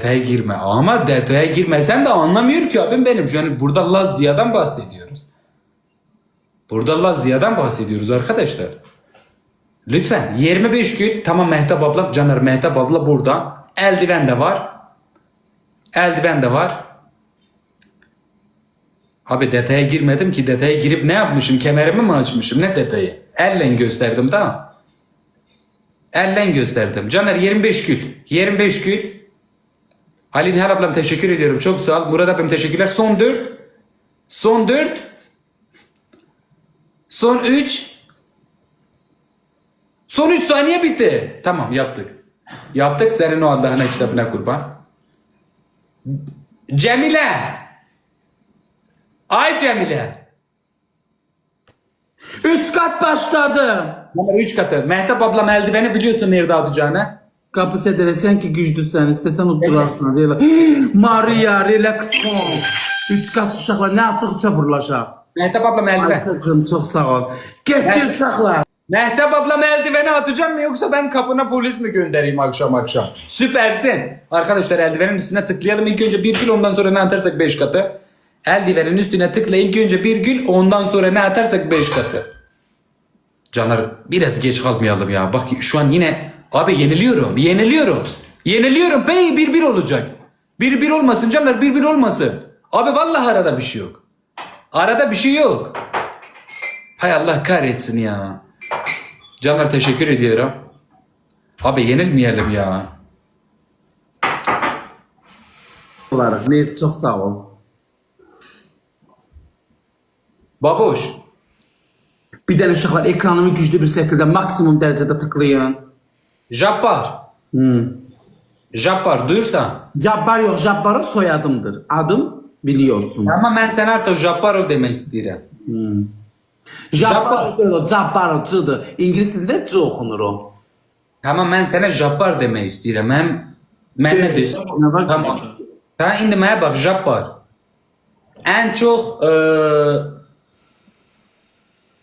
detaya girme. Ama detaya girmesen de anlamıyor ki abim benim. Yani burada Lazia'dan bahsediyoruz. Burada Lazia'dan bahsediyoruz arkadaşlar. Lütfen 25 gül. Tamam Mehtap abla. Caner Mehtap abla burada. Eldiven de var. Eldiven de var. Abi detaya girmedim ki detaya girip ne yapmışım? Kemerimi mi açmışım? Ne detayı? Elle gösterdim tamam. Elden gösterdim. Caner 25 gül. 25 gül. Ali Nihal ablam teşekkür ediyorum. Çok sağ ol. Murat abim teşekkürler. Son 4. Son 4. Son 3. Son 3 saniye bitti. Tamam yaptık. Yaptık. Senin o Allah'ına kitabına kurban. Cemile. Ay Cemile. Üç kat başladım. Numara 3 katı. Mehtap ablam eldiveni biliyorsun nerede atacağını. Kapı sedere sen ki güçlüsən, istəsən uddurarsın. Deyirlər. Maria, relax ol. Üç kat uşaqlar nə açıq uça vurulacaq. Mehtap ablam eldiven. Aykacığım çox sağ ol. Getdi Ben- uşaqlar. Mehtap ablam eldiveni atacağım mı yoksa ben kapına polis mi göndereyim akşam akşam? Süpersin. Arkadaşlar eldivenin üstüne tıklayalım. İlk önce bir gül ondan sonra ne atarsak 5 katı. Eldivenin üstüne tıkla ilk önce bir gül ondan sonra ne atarsak 5 katı. Caner biraz geç kalmayalım ya. Bak şu an yine abi yeniliyorum. Yeniliyorum. Yeniliyorum. Bey bir bir olacak. Bir bir olmasın Caner bir bir olmasın. Abi vallahi arada bir şey yok. Arada bir şey yok. Hay Allah kahretsin ya. Caner teşekkür ediyorum. Abi yenilmeyelim ya. Olarıq. Meyr çox sağ ol. Babuş. Bir dənə uşaqlar ekranımı güclü bir şəkildə maksimum dərəcədə tıklayın. Jappar. Hmm. Jappar duyursan. Cabbar yox, Cabbarov soyadımdır. Adım biliyorsun. Ama ben sen artık Japparov demek istiyorum. Cabbarov deyil o, Cabbarovcudur. İngilis dilində C oxunur o. Tamam ben sana Jappar demek istiyorum. Ben? Ne var? Tamam. Tamam indi bana bak Jappar. En çok eee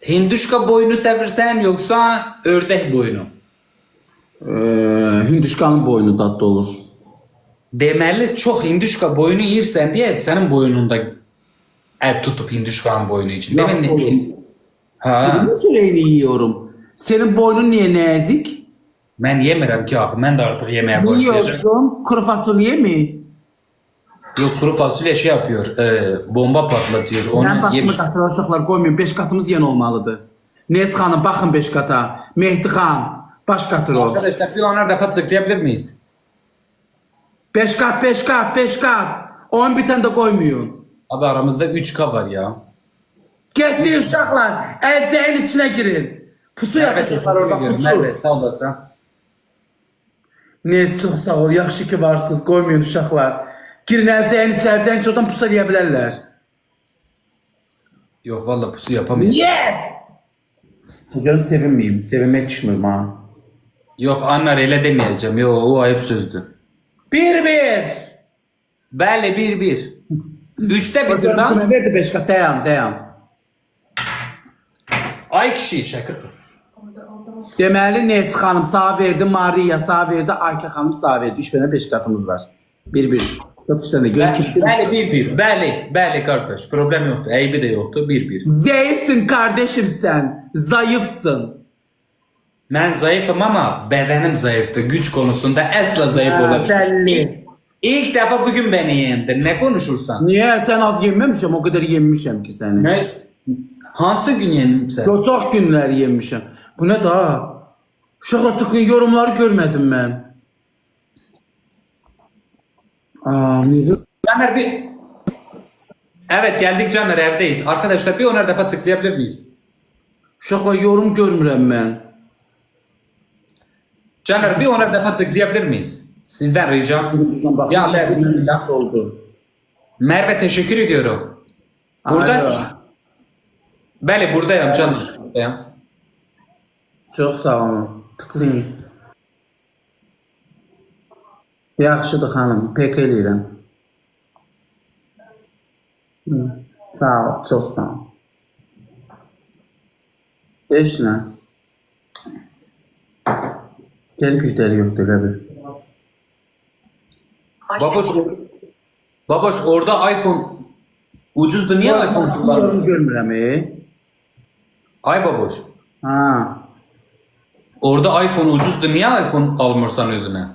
Hinduşka boynu seversen yoksa ördek boynu. Ee, Hinduşkanın boynu dadlı olur. Demeli çok Hinduşka boynu yersen diye senin boynunda et tutup Hinduşka'nın boynu için. Mi? Yapma oğlum. Ha. Senin çöreğini yiyorum. Senin boynun niye nazik? Ben yemirəm ki axı. Mən də artıq yeməyə başlayacağım. Yiyorsun. Kuru fasulye mi? Yok kuru fasulye şey yapıyor. E, bomba patlatıyor. Ben Onu başımı yem uşaqlar qoymayın. 5 katımız yeni olmalıdır. Nez xanım baxın 5 kata. Mehdi xan baş katır o. Arkadaşlar bir onar defa tıklayabilir miyiz? 5 kat 5 kat 5 kat. 10 bir tane de koymayın. Abi aramızda 3K var ya. Getdi uşaqlar. Əlcəyin içine girin. Pusu yapacaqlar orada pusu. Merve sağ olasın. Nez çox sağ ol. Yaxşı ki varsınız. Qoymayın uşaqlar. Girin əlcəyin içi, əlcəyin içi oradan pusu eləyə bilərlər. Yok valla pusu yapamayız. Yes! Canım sevinmeyeyim. Sevinmek düşmüyorum ha. Yok Annar öyle demeyeceğim. Yo o ayıp sözdü. Bir bir. Bəli bir bir. Üçte bitir lan. verdi beş kat? Dayan dayan. Ay kişi şakır. Deməli Nes xanım sağ verdi, Maria sağ verdi, Ayka xanım sağ verdi. Üç tane beş katımız var. Bir bir. Dört üç tane. Gör kim Bəli bir bir. Bəli. Bəli kardeş. Problem yoktu. Eybi de yoktu. Bir bir. Zayıfsın kardeşim sen. Zayıfsın. Ben zayıfım ama bedenim zayıftı. Güç konusunda asla zayıf Ha, olabilir. belli. İlk defa bugün beni yendi. Ne konuşursan? Niye sen az yememişim o kadar yemişim ki seni. Ne? Hansı gün yendim sen? Çok günler yemişim. Bu ne daha? Uşaqlar tıklayın yorumları görmedim ben. Aa? Caner bir... Evet geldik Caner evdeyiz. Arkadaşlar bir onar defa tıklayabilir miyiz? Uşaqlar yorum görmürəm mən. Caner bir onar defa tıklayabilir miyiz? Sizden ricam. Bak, Ya Merve, oldu? Merve teşekkür ediyorum. Buradasın. Bəli buradayım Caner. Buradayım. Çox sağ olun. Tıklayın. Yaxşıdır xanım, pek eləyirəm. Sağ ol, çox sağ ol. Heç nə. Gəl gücləri yoxdur, elə bil. Baboş, baboş orada iPhone ucuzdu. Niye iPhone kullandın? Yorum görmürəm. e. Ay baboş. Ha. Orada iPhone ucuzdu. Niye iPhone almırsan özüne?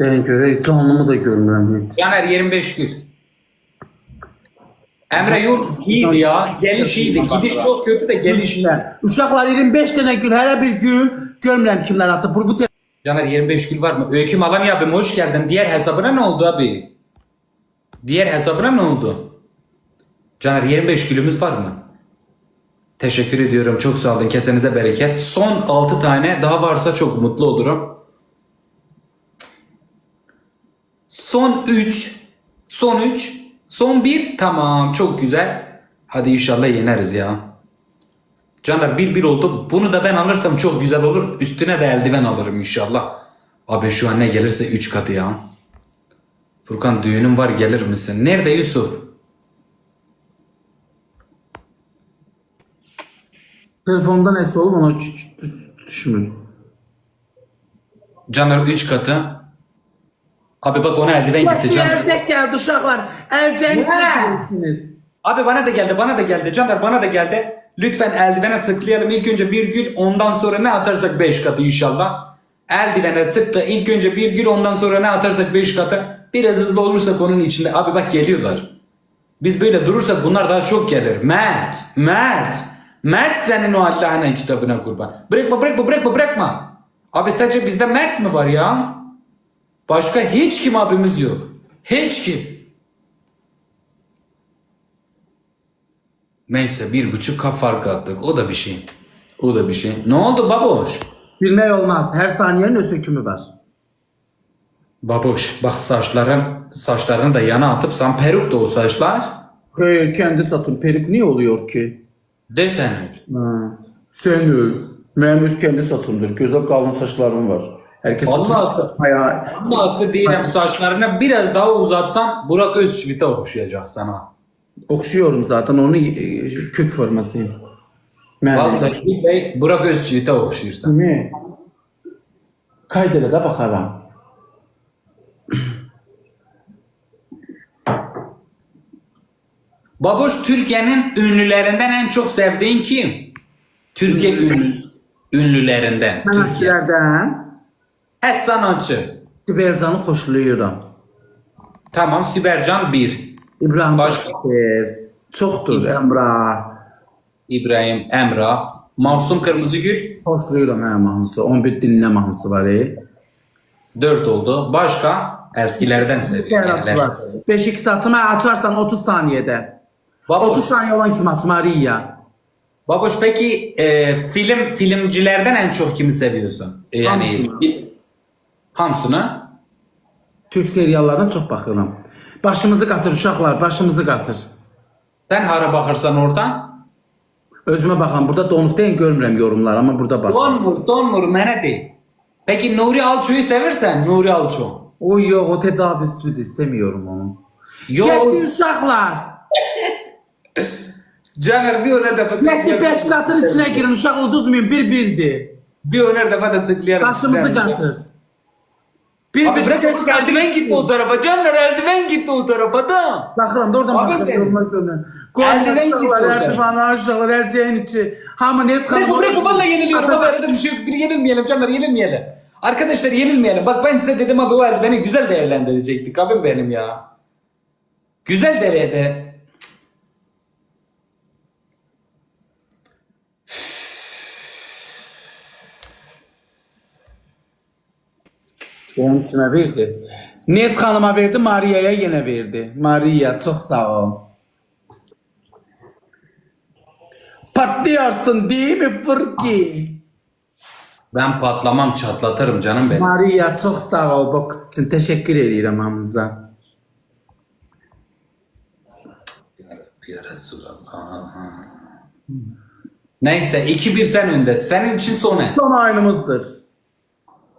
Deyin görək, canlımı da görmürəm heç. Caner 25 gül. Emre yol iyiydi ya. Geliş iyiydi. Gidiş çok kötü de geliş. Uşaqlar 25 dənə gül, hər bir gün görmürəm kimlər atdı. Bu bu te- Caner 25 gül var mı? Öyküm Alanya abim hoş geldin. Diğer hesabına ne oldu abi? Diğer hesabına ne oldu? Caner 25 gülümüz var mı? Teşekkür ediyorum. Çok sağ olun. Kesenize bereket. Son 6 tane daha varsa çok mutlu olurum. Son 3. Son 3. Son 1. Tamam. Çok güzel. Hadi inşallah yeneriz ya. Caner 1-1 oldu. Bunu da ben alırsam çok güzel olur. Üstüne de eldiven alırım inşallah. Abi şu an ne gelirse 3 katı ya. Furkan düğünüm var gelir misin? Nerede Yusuf? Telefonda nəsə olub ona düş- düş- düşmür. Caner 3 katı. Abi bak ona eldiven gitti Caner. Əlcək gəldi uşaqlar. Əlcək Ne? gedirsiniz. Abi bana da geldi bana da geldi. Caner bana da geldi. Lütfen eldivene tıklayalım. İlk önce bir gül ondan sonra ne atarsak 5 katı inşallah. Eldivene tıkla ilk önce bir gül ondan sonra ne atarsak 5 katı. Biraz hızlı olursak onun içinde. Abi bak geliyorlar. Biz böyle durursak bunlar daha çok gelir. Mert, Mert, Mert senin o Allah'ın kitabına kurban. Bırakma bırakma bırakma bırakma. Abi sadece bizde Mert mi var ya? Başka hiç kim abimiz yok. Hiç kim. Neyse bir buçuk kaf fark attık. O da bir şey. O da bir şey. Ne oldu baboş? Bilmək olmaz. Hər saniyənin öz hökmü var. Baboş bak saçların saçlarını da yana atıp sen peruk da o saçlar. Xeyr, kendi saçım perik niyə oluyor ki? Desen öyle. Ha. Sən öl. Öz kendi saçımdır. Gözəl qalın saçlarım var. Hər kəs Allah saçını Allah. Haya. Ama haklı değilim saçlarını biraz daha uzatsan Burak Özçivit'e okşayacak sana. Oxşuyorum zaten onu e, kök formasıyım. Vallahi Bey Burak Özçivit'e okşuyorsun. Kimi? Qayd elə də baxaram. Baboş Türkiye'nin ünlülerinden en çok sevdiğin kim? Türkiye ünlü, ünlülerinden. Türkiye. He sanatçı. Sibelcanı xoşlayıram. Tamam Sibercan 1. İbrahim Başqa? Başkes. Çoxdur Əmrah. İbrahim Emrah. Masum Kırmızıgül Xoşlayıram hə mahnısı. 11 dinlə mahnısı var. E. 4 oldu. Başka eskilerden seviyorum. Yaratıcılar. 5 saatımı açarsan 30 saniyədə. Baboş, 30 saniye olan kim aç Maria. Baboş peki e, film filmcilerden en çok kimi seviyorsun? E, yani Hamsını. Hamsını. Türk seriallarına çox baxıram. Başımızı qatır uşaqlar, başımızı qatır. Sen hara bakırsan oradan. Özümə baxan, burada donuq deyin görmürəm yorumlar, amma burada bax. Donmur, donmur, mene değil. Peki Nuri Alço'yu seversen Nuri Alço. O yox, o təcavüzcüdür, istemiyorum onu. Yo, Getdi uşaqlar. Caner bir öner defa Getdi 5 qatın içinə girin, uşaq uduzmayın, bir-birdir. Bir öner defa da tıklayalım. Başımızı sizden. Qatır. Abi bırak eldiven gitti o tarafa. Caner eldiven gitti o tarafa da. Baxıram da oradan benim. yorumlar görmürəm. Eldiven gitti uşaqlar, oradan. əldivanlar, uşaqlar, əlcəyin içi. Hamı nes Bırak bırak valla yeniliyorum. Bak arada bir şey yok. Bir yenilmeyelim Caner yenilmeyelim. Arkadaşlar yenilmeyelim. Bak ben size dedim abi o eldiveni güzel değerlendirecektik abim benim ya. Güzel derede. Benim kimə verdi? Nes xanıma verdi, Maria'ya yenə verdi. Maria, çox sağ ol. Patlıyorsun değil mi Furki? Ben patlamam çatlatırım canım benim. Maria, çox sağ ol boks üçün. Təşəkkür edirəm hamınıza. Ya Resulallah. Neyse 2-1 sen önde. Senin için son el. Son oyunumuzdur.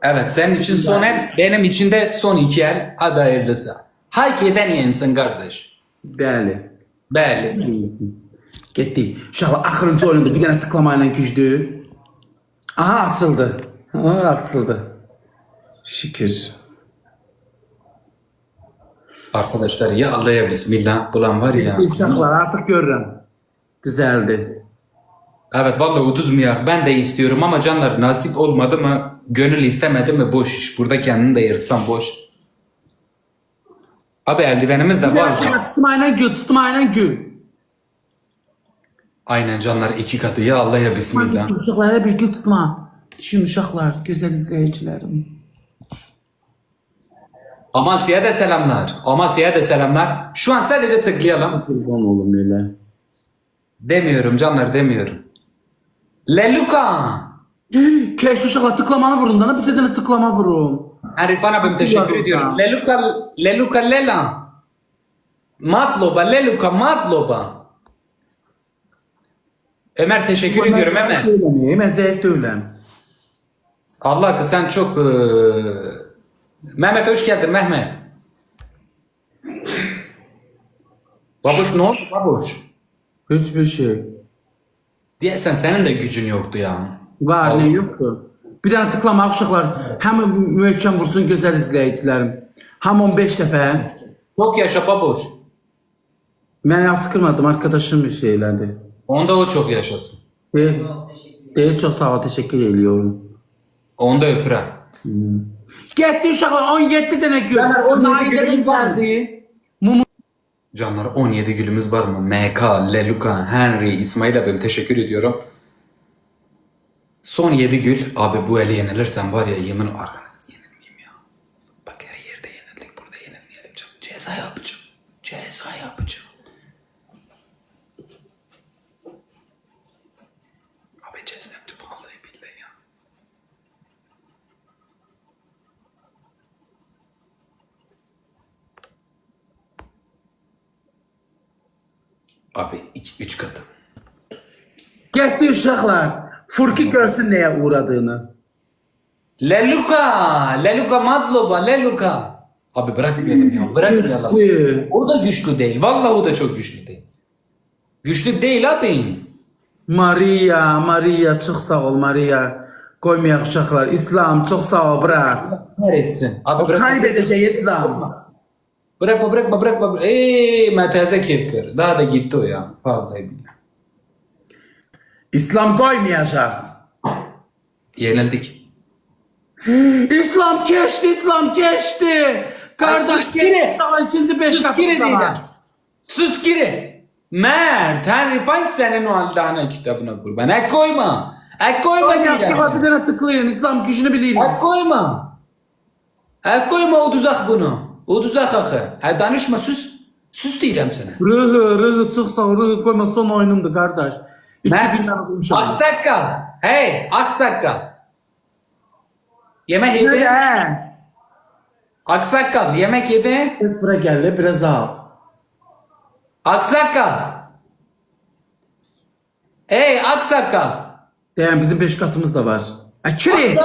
Evet senin için son el. Benim için de son iki el. Hadi hayırlısı. Hak eden yensin kardeş. Bəli. Bəli. Getdik. Uşaqlar axırıncı oyunda bir dənə tıklama ilə gücdü. Aha açıldı. Aha açıldı. Şükür. Arkadaşlar ya Allah ya Bismillah. Ulan var ya. Uşaqlar artık görürüm. Düzeldi. Evet vallahi uduz mu ya? Ben de istiyorum ama canlar nasip olmadı mı? Gönül istemedi mi? Boş iş. Burada kendini de yırtsam boş. Abi eldivenimiz de var. Tutmayla gül, tutmayla gül. Aynen canlar iki katı ya Allah ya Bismillah. Uşaqlara bir gül tutma. Düşün uşaqlar, güzel izleyicilerim. Amasya'ya da selamlar. Amasya'ya da selamlar. Şu an sadece tıklayalım. Kurban olun öyle. Demiyorum canlar demiyorum. Leluka. Keşke uşaqlar tıklamanı vurun da bize de tıklama vurun. Arifan abim teşekkür ediyorum. Leluka, Leluka Lela. Matloba, Leluka, Matloba. Ömer teşekkür ediyorum Ömer. Mi? zevk öylem. Allah kız sen çok... eee, Mehmet hoş geldin Mehmet. Babuş ne oldu babuş? Hiçbir şey. Diyesen senin de gücün yoktu ya. Var ne Allah. yoktu. Bir tane tıklama uşaqlar. Hem mühkem vursun güzel izleyicilerim. Hem 15 defa. Çok yaşa babuş. Ben sıkılmadım arkadaşım bir şeylerdi. Onda o çok yaşasın. Değil, değil çok sağ ol teşekkür ediyorum. Onda öpüre. Gitti uşaqlar 17 tane gül. Caner, 17 Naide de gülüm var mı? geldi. Mumu Canlar 17 gülümüz var mı? MK, Leluka, Henry, İsmail abim teşekkür ediyorum. Son 7 gül. Abi bu eli yenilirsen var ya yemin arkana yenilmeyeyim ya. Bak her yerde yenildik burada yenilmeyelim canım. Ceza yapacağım. Ceza yapacağım. Abi ceza yaptım vallahi billahi ya. Abi 3 katı. Gitti uşaqlar. Furki görsün neye uğradığını. Leluka, Leluka Madloba, Leluka. Abi bırakmayalım ya, bırakmayalım. Güçlü. O da güçlü değil. Vallahi o da çok güçlü değil. Güçlü değil abi. Maria, Maria çok sağ ol Maria. Koymayak uşaqlar. İslam çok sağ ol bırak. Kahretsin. Abi bırak. Kaybedeceğiz İslam. Bırakma bırakma bırakma. Eee Mateze Kepker. Daha da gitti o ya. Vallahi billahi. İslam koymayacak. Yenildik. İslam geçti, İslam geçti. Kardeş geçti. İnşallah ikinci beş katı. Sus geri. Mert, Henry Fine senin o Allah'ına kitabına kurban. Ek koyma. Ek koyma Leyla. sıfatı dene tıklayın. İslam gücünü bileyim. Ek koyma. Ek koyma o tuzak bunu. O tuzak akı. E danışma sus. Sus diyeceğim sana. Rıhı, rıhı ol. Rıhı koyma son oyunumdu kardeş. Mert, 2000 lira konuşalım. Aksakkal. Hey aksakkal. Yemek yedi. Nereye? Aksakkal yemek yedi. Biraz buraya gel, biraz al. Aksakkal. Hey aksakkal. Değen bizim beş katımız da var. Akiri.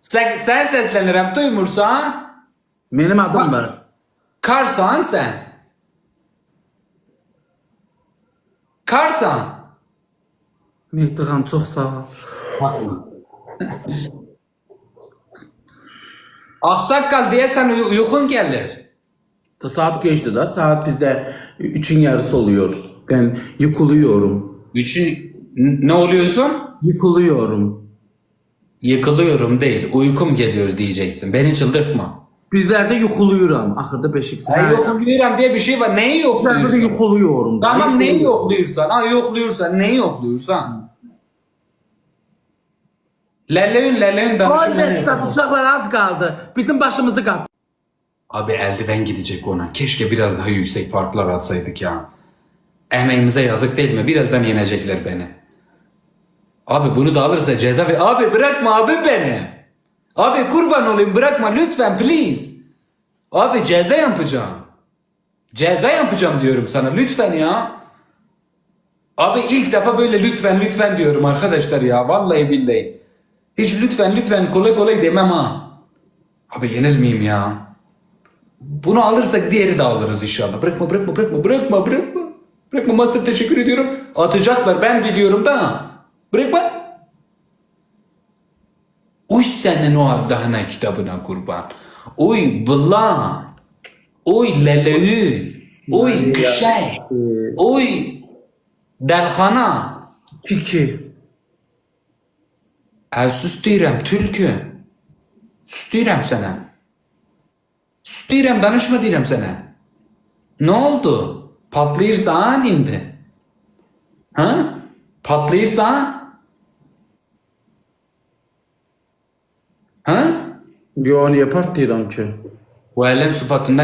Sen, sen seslenirim duymursan. Benim adım var. Karsan sen. Karsan. Mehdihan çok sağ ol. Aksakkal diye sen uy- uykun gelir. Da saat geçti da. Saat bizde üçün yarısı oluyor. Ben yıkılıyorum. Üçün n- ne oluyorsun? Yıkılıyorum. Yıkılıyorum değil. Uykum geliyor diyeceksin. Beni çıldırtma. Bizlerde yıkılıyorum. Ahırda beşik. Ay yokluyorum diye bir şey var. Neyi Bizlerde yokluyorsun? yıkılıyorum. Tamam neyi yokluyorsan? Ha yokluyorsan neyi yokluyorsan? Leleğin leleğin danışımını Koy yapalım. uşaklar az kaldı. Bizim başımızı kat. Abi eldiven gidecek ona. Keşke biraz daha yüksek farklar atsaydık ya. Emeğimize yazık değil mi? Birazdan yenecekler beni. Abi bunu da alırsa ceza ve... Abi bırakma abi beni. Abi kurban olayım bırakma lütfen please. Abi ceza yapacağım. Ceza yapacağım diyorum sana lütfen ya. Abi ilk defa böyle lütfen lütfen diyorum arkadaşlar ya. Vallahi billahi. Hiç lütfen lütfen kolay kolay demem ha. Abi yenilmeyeyim ya. Bunu alırsak diğeri de alırız inşallah. Bırakma bırakma bırakma bırakma bırakma. Bırakma Master teşekkür ediyorum. Atacaklar ben biliyorum da. Bırakma. Uy senin o Allah'ına kitabına kurban. Uy bıla. Uy leleği. Uy küşey. Uy delhana. Tiki. Ha sus deyirəm tülkü. Sus deyirəm sənə. Sus deyirəm danışma deyirəm sənə. Ne oldu? Patlayırsan indi. Ha? Patlayırsan? Ha? Yo niye part deyirəm ki? Bu əlin sıfatında